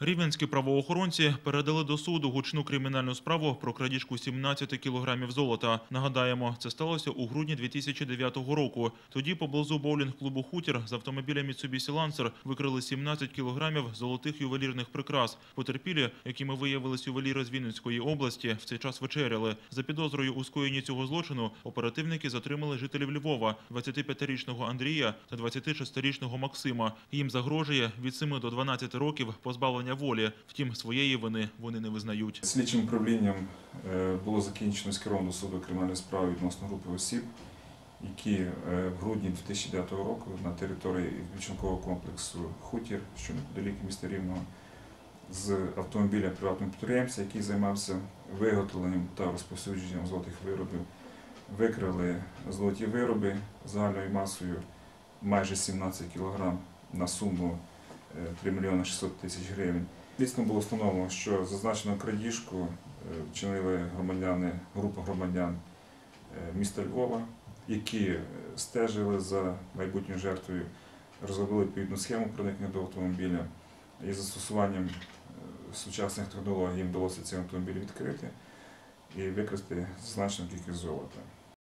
Рівненські правоохоронці передали до суду гучну кримінальну справу про крадіжку 17 кілограмів золота. Нагадаємо, це сталося у грудні 2009 року. Тоді поблизу боулінг-клубу «Хутір» з автомобіля Mitsubishi Lancer викрили 17 кілограмів золотих ювелірних прикрас. Потерпілі, якими виявились ювеліри з Вінницької області, в цей час вечеряли. За підозрою у скоєнні цього злочину оперативники затримали жителів Львова – 25-річного Андрія та 26-річного Максима. Їм загрожує від 7 до 12 років позбавлення волі. Втім, своєї вини вони не визнають. Слідчим управлінням е, було закінчено скеровано суду кримінальної справи відносно групи осіб, які е, в грудні 2009 року на території відпочинкового комплексу Хутір, що неподалік міста Рівного, з автомобіля приватного підприємця, який займався виготовленням та розповсюдженням золотих виробів, викрали золоті вироби загальною масою майже 17 кг на суму 3 мільйони 600 тисяч гривень. Дійсно було встановлено, що зазначену крадіжку е, вчинили громадяни, група громадян е, міста Львова, які е, стежили за майбутньою жертвою, розробили відповідну схему проникнення до автомобіля і застосуванням сучасних технологій їм вдалося цей автомобіль відкрити і викрити зазначену кількість золота.